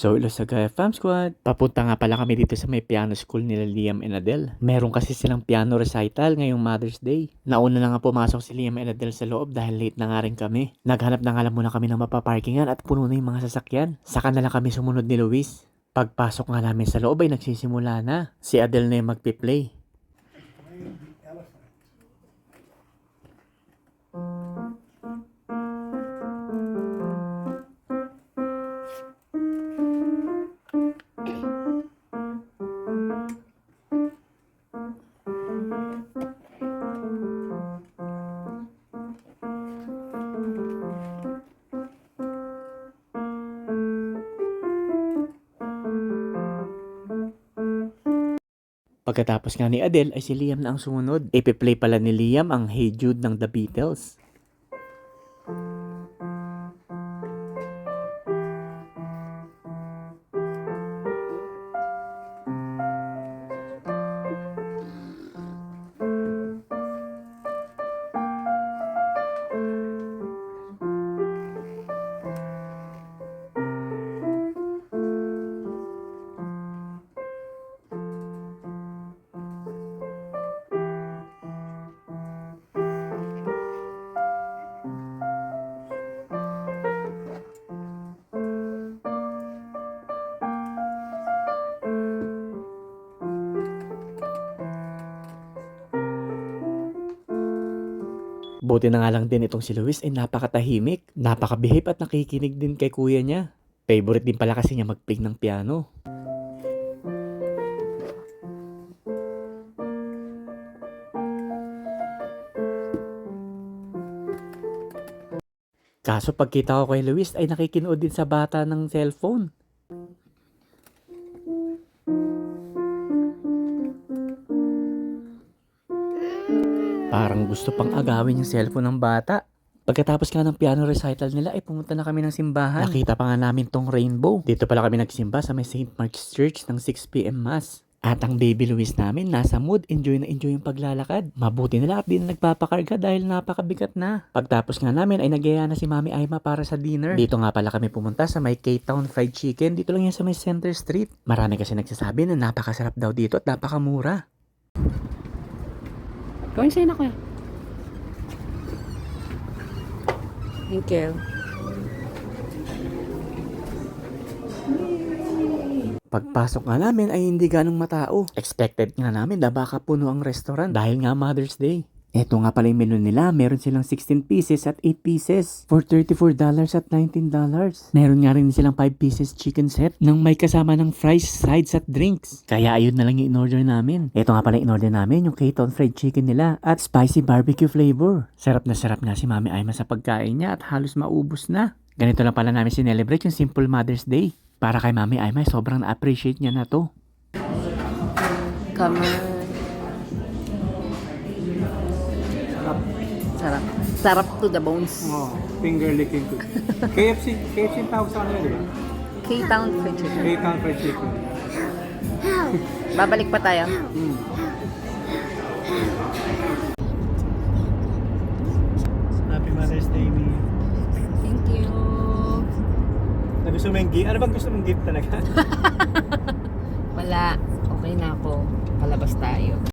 So, ilo sa Gaya Fam Squad. Papunta nga pala kami dito sa may piano school nila Liam and Adele. Meron kasi silang piano recital ngayong Mother's Day. Nauna na nga pumasok si Liam and Adele sa loob dahil late na nga rin kami. Naghanap na nga lang muna kami ng mapaparkingan at puno na yung mga sasakyan. Saka na lang kami sumunod ni Luis. Pagpasok nga namin sa loob ay nagsisimula na. Si Adele na yung magpi-play. Pagkatapos nga ni Adele ay si Liam na ang sumunod. Ipi-play pala ni Liam ang Hey Jude ng The Beatles. Buti na nga lang din itong si Luis ay napakatahimik, napakabihip at nakikinig din kay kuya niya. Favorite din pala kasi niya mag-play ng piano. Kaso pagkita ko kay Luis ay nakikinood din sa bata ng cellphone. Parang gusto pang agawin yung cellphone ng bata. Pagkatapos nga ng piano recital nila ay pumunta na kami ng simbahan. Nakita pa nga namin tong rainbow. Dito pala kami nagsimba sa may St. Mark's Church ng 6pm Mass. At ang baby Luis namin nasa mood, enjoy na enjoy yung paglalakad. Mabuti na lang at di na nagpapakarga dahil napakabigat na. Pagtapos nga namin ay nagyaya na si Mami Aima para sa dinner. Dito nga pala kami pumunta sa may K-Town Fried Chicken. Dito lang yan sa may Center Street. Marami kasi nagsasabi na napakasarap daw dito at napakamura. Gawin sa'yo na kuya. Thank you. Pagpasok nga namin ay hindi ganong matao. Expected nga namin na baka puno ang restaurant dahil nga Mother's Day. Ito nga pala yung menu nila. Meron silang 16 pieces at 8 pieces for $34 at $19. Meron nga rin silang 5 pieces chicken set nang may kasama ng fries, sides at drinks. Kaya ayun na lang yung in-order namin. Ito nga pala in-order namin, yung K-Town fried chicken nila at spicy barbecue flavor. Sarap na sarap nga si Mami Aima sa pagkain niya at halos maubos na. Ganito lang pala namin sinelebrate yung simple Mother's Day. Para kay Mami Aima, sobrang na-appreciate niya na to. Come on. Sarap. Sarap to the bones. Oh, finger licking ko. KFC, KFC yung tawag sa kanila, di ba? K-Town fried chicken. K-Town fried chicken. Babalik pa tayo. Mm. Happy Mother's Day, Mi. Thank you. Gusto mo yung gift? Ano bang gusto mong gift talaga? Wala. Okay na ako. Palabas tayo.